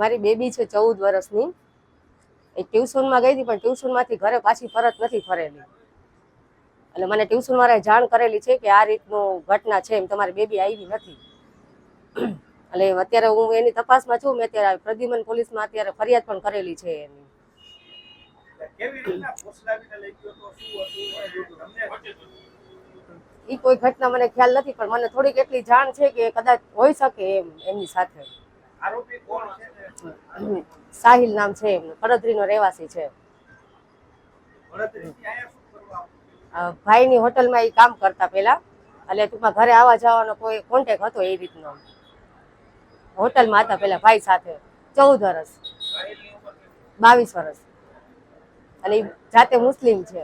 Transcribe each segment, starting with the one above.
મારી બેબી છે ચૌદ વર્ષની. એ ટ્યુશનમાં ગઈ હતી પણ ટ્યુશનમાંથી ઘરે પાછી પરત નથી ફરેલી. એટલે મને ટ્યુશન વાળાએ જાણ કરેલી છે કે આ રીતનું ઘટના છે એમ તમારી બેબી આવી નથી. એટલે અત્યારે હું એની તપાસમાં છું મેં અત્યારે પ્રદ્યુમન પોલીસમાં અત્યારે ફરિયાદ પણ કરેલી છે એની. એ કોઈ ઘટના મને ખ્યાલ નથી પણ મને થોડીક એટલી જાણ છે કે કદાચ હોઈ શકે એમ એમની સાથે. સાહિલ નામ છે એમનું. કડદરીનો રહેવાસી છે. ભાઈની હોટલમાં એ કામ કરતા પહેલા. એટલે ટૂંકમાં ઘરે આવવા જવાનો કોઈ કોન્ટેક હતો એ રીતનો. હોટલમાં હતા પહેલા ભાઈ સાથે. ચૌદ વર્ષ? બાવીસ વર્ષ અને જાતે મુસ્લિમ છે.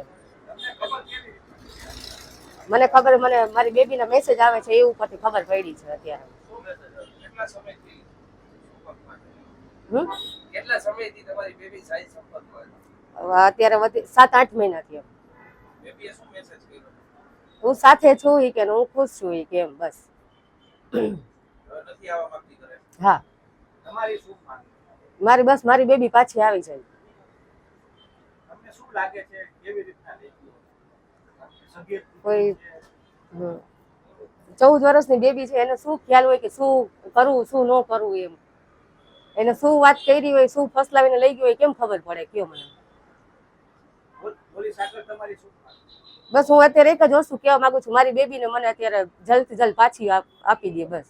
મને ખબર મને મારી બેબીના મેસેજ આવે છે એ ઉપરથી ખબર પડી છે અત્યારે શું message હતો? કેટલા સમયથી સંપર્કમાં છે? હમ? કેટલા સમયથી તમારી બેબી સાઈ સંપર્કમાં અત્યારે સાત આઠ મહિના થયો. બેબીએ શું મેસેજ કર્યો? હું સાથે છું ઈ કે હું ખુશ છું ઈ કે એમ બસ. નથી આવવા માંગતી ઘરે? હા. તમારી શું માંગ? મારી બસ મારી બેબી પાછી આવી જાય તમને શું લાગે છે કેવી રીતના સંગીત કોઈ-. ચૌદ વર્ષની બેબી છે એને શું ખ્યાલ હોય કે શું કરવું શું ન કરવું એમ. એને શું વાત કરી હોય શું ફસલાવીને લઈ ગયો હોય કેમ ખબર પડે? કયો મને? બસ હું અત્યારે એક જ વસ્તુ કહેવા માંગુ છું. મારી બેબીને મને અત્યારે જલ્દ જલ્દ પાછી આપી દે બસ.